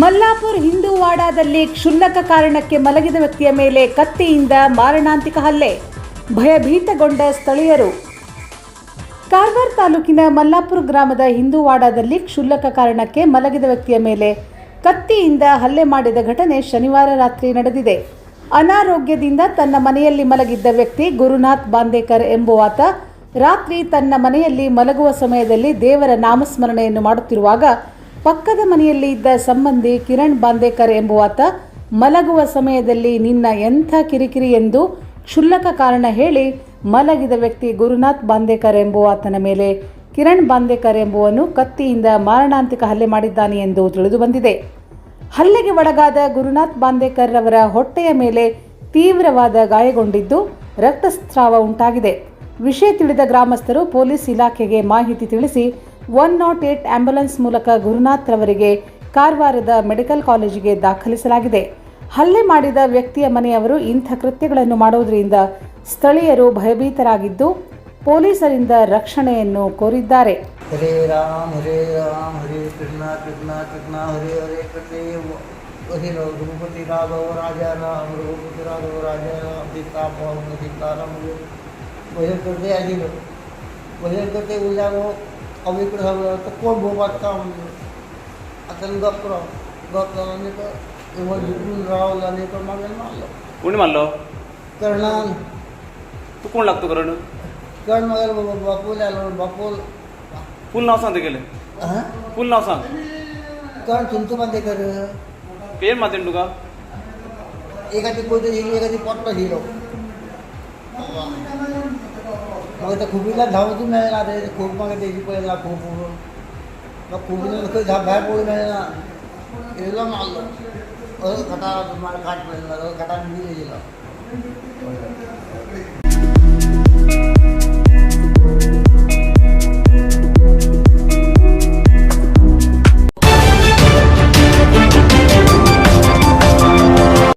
ಮಲ್ಲಾಪುರ್ ಹಿಂದೂವಾಡಾದಲ್ಲಿ ಕ್ಷುಲ್ಲಕ ಕಾರಣಕ್ಕೆ ಮಲಗಿದ ವ್ಯಕ್ತಿಯ ಮೇಲೆ ಕತ್ತಿಯಿಂದ ಮಾರಣಾಂತಿಕ ಹಲ್ಲೆ. ಭಯಭೀತಗೊಂಡ ಸ್ಥಳೀಯರು. ಕಾರವಾರ ತಾಲೂಕಿನ ಮಲ್ಲಾಪುರ ಗ್ರಾಮದ ಹಿಂದೂವಾಡಾದಲ್ಲಿ ಕ್ಷುಲ್ಲಕ ಕಾರಣಕ್ಕೆ ಮಲಗಿದ ವ್ಯಕ್ತಿಯ ಮೇಲೆ ಕತ್ತಿಯಿಂದ ಹಲ್ಲೆ ಮಾಡಿದ ಘಟನೆ ಶನಿವಾರ ರಾತ್ರಿ ನಡೆದಿದೆ. ಅನಾರೋಗ್ಯದಿಂದ ತನ್ನ ಮನೆಯಲ್ಲಿ ಮಲಗಿದ್ದ ವ್ಯಕ್ತಿ ಗುರುನಾಥ್ ಬಾಂದೇಕರ್ ಎಂಬುವಾತ ರಾತ್ರಿ ತನ್ನ ಮನೆಯಲ್ಲಿ ಮಲಗುವ ಸಮಯದಲ್ಲಿ ದೇವರ ನಾಮಸ್ಮರಣೆಯನ್ನು ಮಾಡುತ್ತಿರುವಾಗ ಪಕ್ಕದ ಮನೆಯಲ್ಲಿ ಇದ್ದ ಸಂಬಂಧಿ ಕಿರಣ್ ಬಾಂದೇಕರ್ ಎಂಬುವಾತ ಮಲಗುವ ಸಮಯದಲ್ಲಿ ನಿನ್ನ ಎಂಥ ಕಿರಿಕಿರಿ ಎಂದು ಕ್ಷುಲ್ಲಕ ಕಾರಣ ಹೇಳಿ ಮಲಗಿದ ವ್ಯಕ್ತಿ ಗುರುನಾಥ್ ಬಾಂದೇಕರ್ ಎಂಬುವಾತನ ಮೇಲೆ ಕಿರಣ್ ಬಾಂದೇಕರ್ ಎಂಬುವನು ಕತ್ತಿಯಿಂದ ಮಾರಣಾಂತಿಕ ಹಲ್ಲೆ ಮಾಡಿದ್ದಾನೆ ಎಂದು ತಿಳಿದು ಬಂದಿದೆ ಹಲ್ಲೆಗೆ ಒಳಗಾದ ಗುರುನಾಥ್ ಬಾಂದೇಕರ್ ರವರ ಹೊಟ್ಟೆಯ ಮೇಲೆ ತೀವ್ರವಾದ ಗಾಯಗೊಂಡಿದ್ದು ರಕ್ತಸ್ರಾವ ಉಂಟಾಗಿದೆ. ವಿಷಯ ತಿಳಿದ ಗ್ರಾಮಸ್ಥರು ಪೊಲೀಸ್ ಇಲಾಖೆಗೆ ಮಾಹಿತಿ ತಿಳಿಸಿ ಒನ್ ನಾಟ್ ಏಟ್ ಆಂಬ್ಯುಲೆನ್ಸ್ ಮೂಲಕ ಗುರುನಾಥ್ ರವರಿಗೆ ಕಾರವಾರದ ಮೆಡಿಕಲ್ ಕಾಲೇಜಿಗೆ ದಾಖಲಿಸಲಾಗಿದೆ. ಹಲ್ಲೆ ಮಾಡಿದ ವ್ಯಕ್ತಿಯ ಮನೆಯವರು ಇಂಥ ಕೃತ್ಯಗಳನ್ನು ಮಾಡುವುದರಿಂದ ಸ್ಥಳೀಯರು ಭಯಭೀತರಾಗಿದ್ದು ಪೊಲೀಸರಿಂದ ರಕ್ಷಣೆಯನ್ನು ಕೋರಿದ್ದಾರೆ. ಹರೇ ರಾಮ್ ಹರೇ ರಾಮ್, ಹರೇ ಕೃಷ್ಣ ಕೃಷ್ಣ ಕೃಷ್ಣ, ಹರೇ ಹರೇ ಕೃಷ್ಣ ಹರೇ ರಘುಪತಿ ರಾಘವ ರಾಜ ರಾಮ ರಘುಪತಿ ರಾಘವ ರಾಜ ರಾಮ ಸೀತಾರಾಮ ಸೀತಾರಾಮ ಭಯೋತ್ಪತ್ತೆ ಆಗಿರು ಭಯೋತ್ಪತ್ತೆ ಉಳ್ಳಾಗೋ अभी इकडे झालं तर कोण भोपात काम आता गप राव गप आणि तर मग जिंकून रावलं आणि तर मागे मारलं. कोणी मारलं? कर्णान. तू कोण लागतो करण कर्ण मागायला बापूला आलो बापूल. फुल नाव सांग ते गेले हां? फुल नाव सांग. कर्ण तुमचं मध्ये कर पेर मातेन तुका. एखादी कोणती हिरो एखादी पट्ट हिरो. मग त्या खुबीला धावतून नाही ना ते खूप मग त्याची पहिला खूप मग खुबीला काही धाव बाहेर पडू नाही ना हिला मारलं अ खटा तुम्हाला काट पडला खटा मी गेला